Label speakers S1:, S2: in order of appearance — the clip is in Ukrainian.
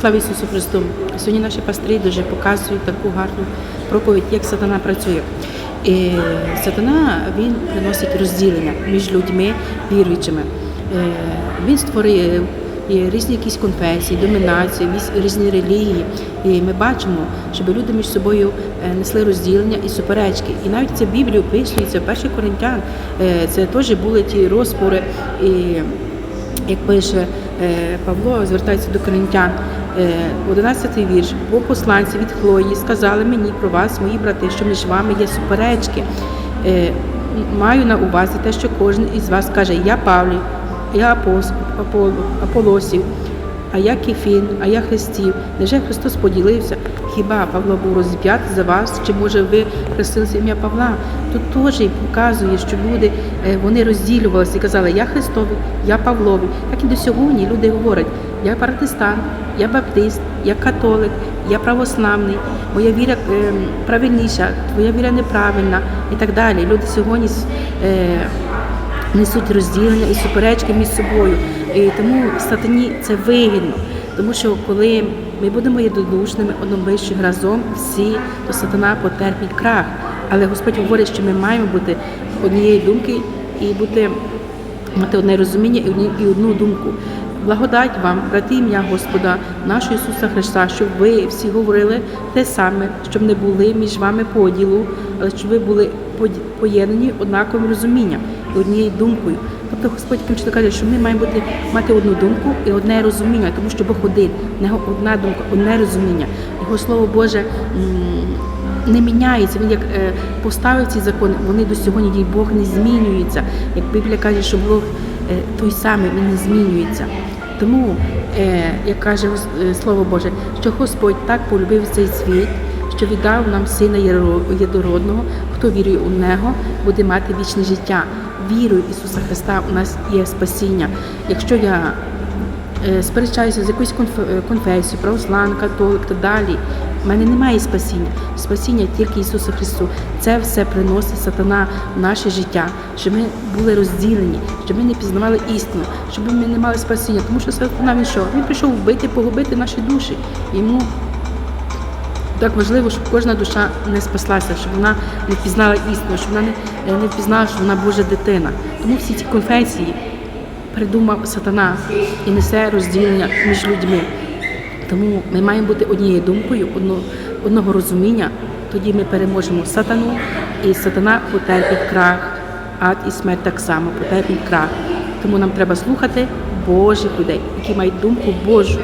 S1: Слава Ісусу Христу! Сьогодні наші пастирі дуже показують таку гарну проповідь, як сатана працює. І сатана він приносить розділення між людьми віруючими. Е, Він створює і різні якісь конфесії, домінації, різні релігії. І ми бачимо, щоб люди між собою е, несли розділення і суперечки. І навіть це в Біблії описується, перший коринтян, е, це теж були ті розпори. І як пише е, Павло, звертається до коринтян, е, 11 вірш. Бо посланці від Хлої сказали мені про вас, мої брати, що між вами є суперечки. Е, Маю на увазі те, що кожен із вас каже, я Павлі, я апос, Аполо, Аполосів, а я Кефін, а я Христів. Невже Христос поділився? Хіба Павло був розіп'ятий за вас? Чи може ви хрестилися ім'я Павла? Тут теж показує, що люди е, вони розділювалися і казали, я Христовий, я Павловий. Так і до сьогодні люди говорять, я протестант, я баптист, я католик, я православний, моя віра е, правильніша, твоя віра неправильна і так далі. Люди сьогодні е, несуть розділення і суперечки між собою. І тому сатані це вигідно. Тому що коли ми будемо єдинодушними, одномислими разом всі, то сатана потерпить крах. Але Господь говорить, що ми маємо бути однієї думки і бути мати одне розуміння і і одну думку. Благодать вам, брати ім'я Господа, нашого Ісуса Христа, щоб ви всі говорили те саме, щоб не були між вами поділу, але щоб ви були поєднані однаковим розумінням і однією думкою. Тобто Господь конче каже, що ми маємо бути мати одну думку і одне розуміння, тому що Бог один, нього одна думка, одне розуміння. Його слово Боже. не міняється. Він як е, поставив ці закони, вони до сьогодні дій Бог не змінюється. Як Біблія каже, що Бог е, той самий, він не змінюється. Тому, е, як каже Слово Боже, що Господь так полюбив цей світ, що віддав нам сина єдинородного, хто вірує у нього, буде мати вічне життя. Вірою Ісуса Христа у нас є спасіння. Якщо я е, сперечаюся з якоюсь е, конфесією, православна, католик та далі. У мене немає спасіння. Спасіння тільки Ісусу Христу. Це все приносить сатана в наше життя, щоб ми були розділені, щоб ми не пізнавали істину, щоб ми не мали спасіння. Тому що сатана він що? Він прийшов вбити, погубити наші душі. Йому так важливо, щоб кожна душа не спаслася, щоб вона не впізнала істину, щоб вона не, не впізнала, що вона Божа дитина. Тому всі ці конфесії придумав сатана і несе розділення між людьми. Тому ми маємо бути однією думкою, одно, одного розуміння. Тоді ми переможемо сатану, і сатана потерпить крах, ад і смерть так само потерпить крах. Тому нам треба слухати Божих людей, які мають думку Божу.